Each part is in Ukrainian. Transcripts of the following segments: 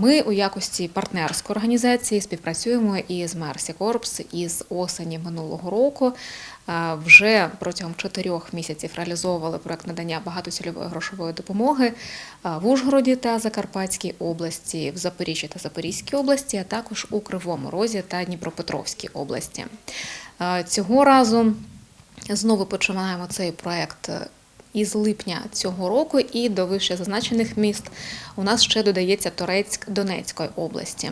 Ми у якості партнерської організації співпрацюємо із Мерсі Корпс із осені минулого року. Вже протягом чотирьох місяців реалізовували проект надання багатоцільової грошової допомоги в Ужгороді та Закарпатській області, в Запоріжжі та Запорізькій області, а також у Кривому Розі та Дніпропетровській області. Цього разу знову починаємо цей проект із липня цього року і до вище зазначених міст у нас ще додається Торецьк Донецької області.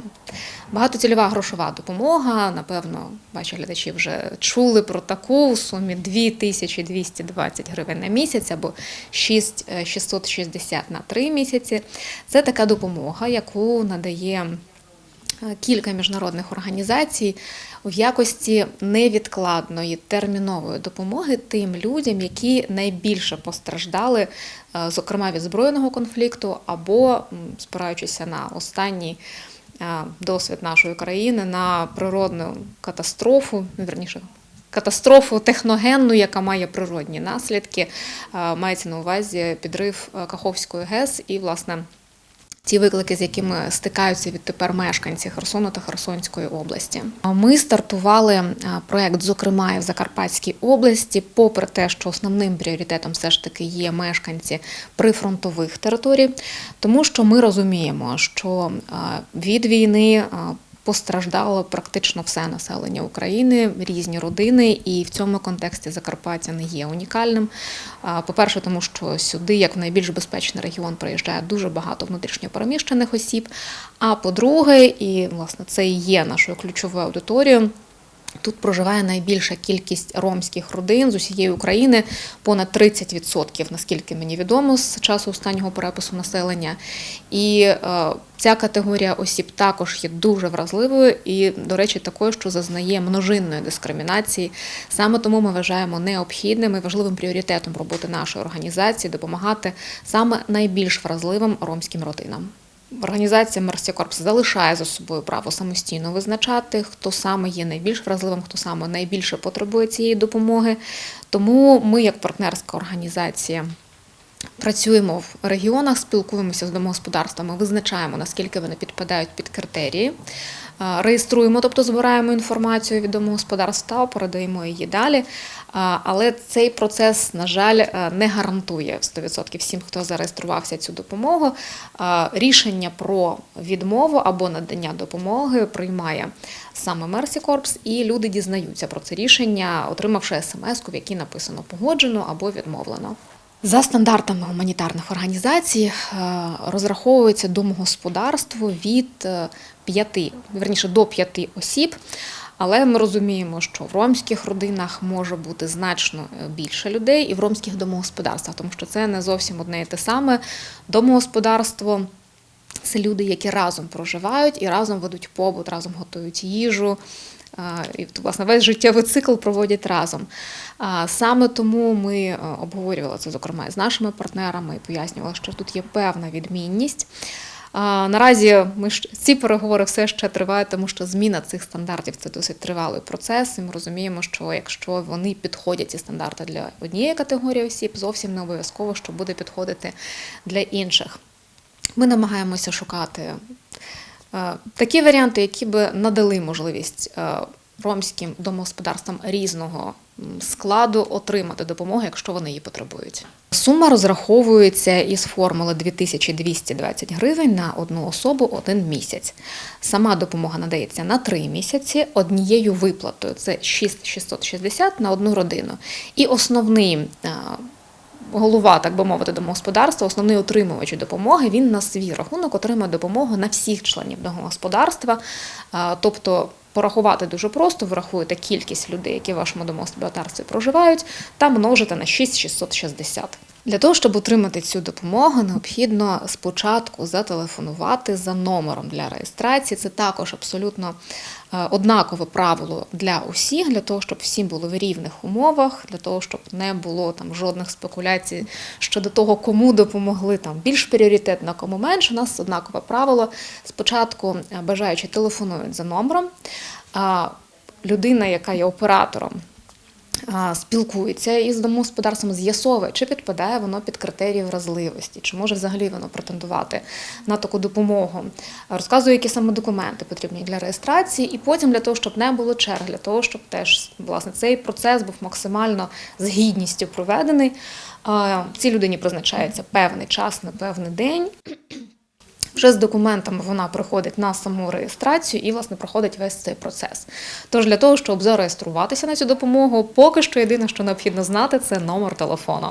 Багатоцільова грошова допомога. Напевно, ваші глядачі вже чули про таку у сумі 2220 гривень на місяць або 6660 на 3 місяці. Це така допомога, яку надає е, кілька міжнародних організацій в якості невідкладної термінової допомоги тим людям, які найбільше постраждали, е, зокрема від збройного конфлікту, або спираючися на останній е, досвід нашої країни на природну катастрофу, ну, верніше. Катастрофу техногенну, яка має природні наслідки, Е, мається на увазі підрив е, Каховської ГЕС і, власне, ті виклики, з якими стикаються відтепер мешканці Херсону та Херсонської області. Ми стартували е, проект, зокрема, і в Закарпатській області, попри те, що основним пріоритетом все ж таки є мешканці прифронтових територій, тому що ми розуміємо, що е, від війни. Постраждало практично все населення України, різні родини, і в цьому контексті Закарпаття не є унікальним. По-перше, тому що сюди, як в найбільш безпечний регіон, приїжджає дуже багато внутрішньопереміщених осіб. А по-друге, і власне це і є нашою ключовою аудиторією. Тут проживає найбільша кількість ромських родин з усієї України, понад 30%, наскільки мені відомо, з часу останнього перепису населення. І е, ця категорія осіб також є дуже вразливою і, до речі, такою, що зазнає множинної дискримінації. Саме тому ми вважаємо необхідним і важливим пріоритетом роботи нашої організації допомагати саме найбільш вразливим ромським родинам. Організація Мерсі Корпс залишає за собою право самостійно визначати, хто саме є найбільш вразливим, хто саме найбільше потребує цієї допомоги. Тому ми, як партнерська організація, працюємо в регіонах, спілкуємося з домогосподарствами, визначаємо, наскільки вони підпадають під критерії. Реєструємо, тобто збираємо інформацію від домогосподарств та передаємо її далі. Але цей процес, на жаль, е, не гарантує 100% всім, хто зареєструвався цю допомогу. Рішення про відмову або надання допомоги приймає саме Мерсі Корпс, і люди дізнаються про це рішення, отримавши смс, в якій написано погоджено або відмовлено. За стандартами гуманітарних організацій е, розраховується домогосподарство від е, п'яти, верніше до п'яти осіб. Але ми розуміємо, що в ромських родинах може бути значно е, більше людей і в ромських домогосподарствах, тому що це не зовсім одне і те саме. Домогосподарство це люди, які разом проживають і разом ведуть побут, разом готують їжу. І власне весь життєвий цикл проводять разом. Саме тому ми е, обговорювали це, зокрема, з нашими партнерами і пояснювали, що тут є певна відмінність. Наразі ми ці переговори все ще тривають, тому що зміна цих стандартів це досить тривалий процес. І ми розуміємо, що якщо вони підходять ці стандарти для однієї категорії осіб, зовсім не обов'язково, що буде підходити для інших. Ми намагаємося шукати такі варіанти, які би надали можливість е, ромським домогосподарствам різного складу отримати допомогу, якщо вони її потребують. Сума розраховується із формули 2220 гривень на одну особу один місяць. Сама допомога надається на три місяці однією виплатою. Це 6660 на одну родину. І основний е, голова, так би мовити, домогосподарства, основний отримувач допомоги, він на свій рахунок отримує допомогу на всіх членів домогосподарства. Тобто порахувати дуже просто, ви рахуєте кількість людей, які в вашому домогосподарстві проживають, та множите на 6660. Для того, щоб отримати цю допомогу, необхідно спочатку зателефонувати за номером для реєстрації. Це також абсолютно е, однакове правило для усіх, для того, щоб всім було в рівних умовах, для того, щоб не було там жодних спекуляцій щодо того, кому допомогли там більш пріоритетно, кому менше. У нас однакове правило. Спочатку е, бажаючі телефонують за номером. а Людина, яка є оператором спілкується із домогосподарством, з'ясовує, чи підпадає воно під критерії вразливості, чи може взагалі воно претендувати на таку допомогу. Розказує, які саме документи потрібні для реєстрації, і потім для того, щоб не було черг, для того, щоб теж власне цей процес був максимально з гідністю проведений. Цій людині призначається певний час на певний день. Вже з документами вона приходить на саму реєстрацію і, власне, проходить весь цей процес. Тож для того, щоб зареєструватися на цю допомогу, поки що єдине, що необхідно знати, це номер телефону.